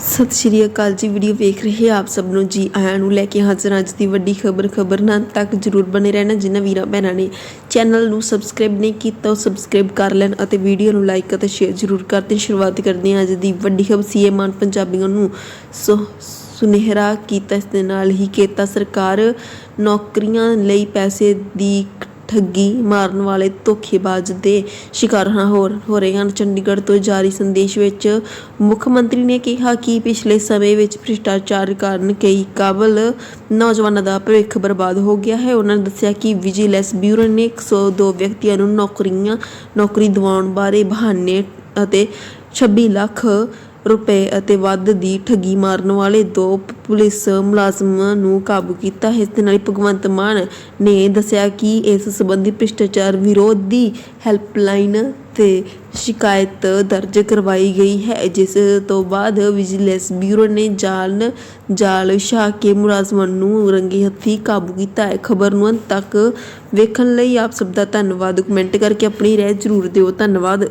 ਸਤਿ ਸ਼੍ਰੀ ਅਕਾਲ ਜੀ, ਵੀਡੀਓ ਵੇਖ ਰਹੇ ਆਪ ਸਭ ਨੂੰ ਜੀ, ਆਇਆਂ ਨੂੰ ਲੈ ਕੇ ਹਾਜ਼ਰ ਅੱਜ ਦੀ ਵੱਡੀ ਖਬਰ ਖਬਰ ਨਾਲ ਤੱਕ ਜਰੂਰ ਬਣੇ ਰਹਿਣਾ ਜਿਨ੍ਹਾਂ ਵੀਰਾਂ ਭੈਣਾਂ ਨੇ ਚੈਨਲ ਨੂੰ ਸਬਸਕ੍ਰਾਈਬ ਨਹੀਂ ਕੀਤਾ, ਉਹ ਸਬਸਕ੍ਰਾਈਬ ਕਰ ਲੈਣ ਅਤੇ ਵੀਡੀਓ ਨੂੰ ਲਾਈਕ ਅਤੇ ਸ਼ੇਅਰ ਜਰੂਰ ਕਰਦੇ ਸ਼ੁਰੂਆਤ ਕਰਦੇ ਹਾਂ ਅੱਜ ਦੀ ਵੱਡੀ ਖਬਰ, ਸੀਏ ਮਾਨ ਪੰਜਾਬੀਆਂ ਨੂੰ ਸੁ- ਸੁਨਹਿਰਾ ਕੀਤਾ, ਇਸ ਦੇ ਨਾਲ ਹੀ ਕੀਤਾ ਸਰਕਾਰ ਨੌਕਰੀਆਂ ਲਈ ਪੈਸੇ ਦੀ ਠੱਗੀ ਮਾਰਨ ਵਾਲੇ ਧੋਖੇਬਾਜ਼ ਦੇ ਸ਼ਿਕਾਰ ਹੋ ਰਹੇ ਹਨ, ਚੰਡੀਗੜ੍ਹ ਤੋਂ ਜਾਰੀ ਸੰਦੇਸ਼ ਵਿੱਚ ਮੁੱਖ ਮੰਤਰੀ ਨੇ ਕਿਹਾ ਕਿ ਪਿਛਲੇ ਸਮੇਂ ਵਿੱਚ ਭ੍ਰਿਸ਼ਟਾਚਾਰ ਕਾਰਨ ਕਈ ਕਾਬਲ ਨੌਜਵਾਨਾਂ ਦਾ ਭਵਿੱਖ ਬਰਬਾਦ ਹੋ ਗਿਆ ਹੈ। ਉਹਨਾਂ ਨੇ ਦੱਸਿਆ ਕਿ ਵਿਜੀਲੈਂਸ ਬਿਊਰੋ ਨੇ 102 ਵਿਅਕਤੀਆਂ ਨੂੰ ਨੌਕਰੀਆਂ, ਨੌਕਰੀ ਦਿਵਾਉਣ ਬਾਰੇ ਬਹਾਨੇ ਅਤੇ 26 ਲੱਖ ਰੁਪਏ ਅਤੇ ਵੱਧ ਦੀ ਠੱਗੀ ਮਾਰਨ ਵਾਲੇ ਦੋ ਪੁਲਿਸ ਮੁਲਾਜ਼ਮਾਂ ਨੂੰ ਕਾਬੂ ਕੀਤਾ। ਹੈ ਇਸ ਦੇ ਨਾਲ ਭਗਵੰਤ ਮਾਨ ਨੇ ਦੱਸਿਆ ਕਿ ਇਸ ਸੰਬੰਧੀ ਭ੍ਰਿਸ਼ਟਾਚਾਰ ਵਿਰੋਧੀ ਹੈਲਪਲਾਈਨ ਤੇ ਸ਼ਿਕਾਇਤ ਦਰਜ ਕਰਵਾਈ ਗਈ ਹੈ, ਜਿਸ ਤੋਂ ਬਾਅਦ ਵਿਜੀਲੈਂਸ ਬਿਊਰੋ ਨੇ ਜਾਲ ਜਾਲ ਵਿਛਾ ਕੇ ਮੁਲਾਜ਼ਮਾਂ ਨੂੰ ਰੰਗੇ ਹੱਥੀ ਕਾਬੂ ਕੀਤਾ। ਹੈ ਖਬਰ ਨੂੰ ਅੰਤ ਤੱਕ ਵੇਖਣ ਲਈ ਆਪ ਸਭ ਦਾ ਧੰਨਵਾਦ। ਕਮੈਂਟ ਕਰਕੇ ਆਪਣੀ ਰਾਏ ਜ਼ਰੂਰ ਦਿਓ। ਧੰਨਵਾਦ।